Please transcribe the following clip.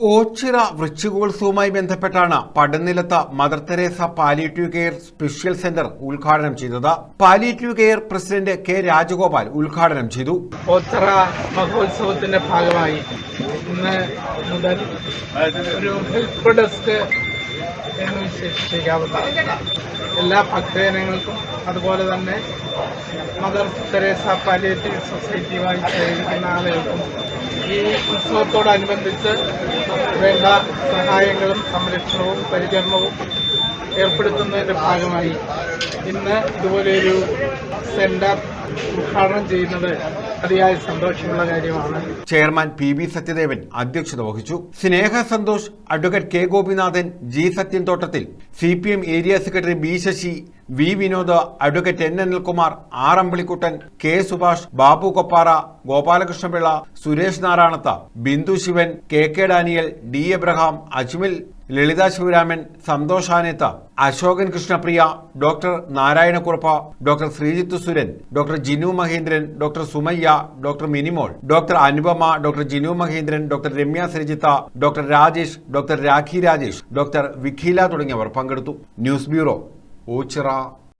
ഓച്ചിറ വൃശ്ചികോത്സവവുമായി ബന്ധപ്പെട്ടാണ് പടനിലത്ത് Mother Teresa palliative care special centre ഉദ്ഘാടനം ചെയ്തത്. Palliative care president K Rajagopal ഉദ്ഘാടനം ചെയ്തു. ഓച്ചിറ മഹോത്സവത്തിന്റെ ഭാഗമായി ഇന്ന് മുതൽ ഒരു ഹെൽപ്പ് ഡെസ്ക് എന്ന് വിശേഷിപ്പിക്കാവുന്ന എല്ലാ ഭക്തജനങ്ങൾക്കും അതുപോലെ തന്നെ മദർ തെരേസ പാലിയേറ്റീവ് സൊസൈറ്റിയുമായി സേവിക്കുന്ന ആളുകൾക്കും ഈ ഉത്സവത്തോടനുബന്ധിച്ച് വേണ്ട സഹായങ്ങളും സംരക്ഷണവും പരിചരണവും ഏർപ്പെടുത്തുന്നതിന്റെ ഭാഗമായി ഇന്ന് ഇതുപോലെയൊരു സെന്റർ ഉദ്ഘാടനം ചെയ്യുന്നത് അതിയായ സന്തോഷമുള്ള കാര്യമാണ്. ചെയർമാൻ പി ബി സത്യദേവൻ അധ്യക്ഷത വഹിച്ചു. Sneha Santhosh advocate K Gopinathan G Sathyan Thottathil C P M area secretary B Sasi V Vinod advocate N Anilkumar R Ambilikuttan K Subhash Babu Koppara Gopalakrishnapillai Suresh Narayanath Bindu Sivan K K Daniel D Abraham Ajmil Lalitha Sivaraman Santhosh Aneth Ashokan Krishnapriya doctor Narayanakkurup doctor Sreejith Suran doctor Jinu Mahendran doctor Sumayya doctor Minimol doctor Anupama doctor Jinu Mahendran doctor Ramya Sreejith doctor Rajesh doctor Rakhi Rajesh doctor Vikheela തുടങ്ങിയവർ പങ്കെടുത്തു. News bureau Ochira.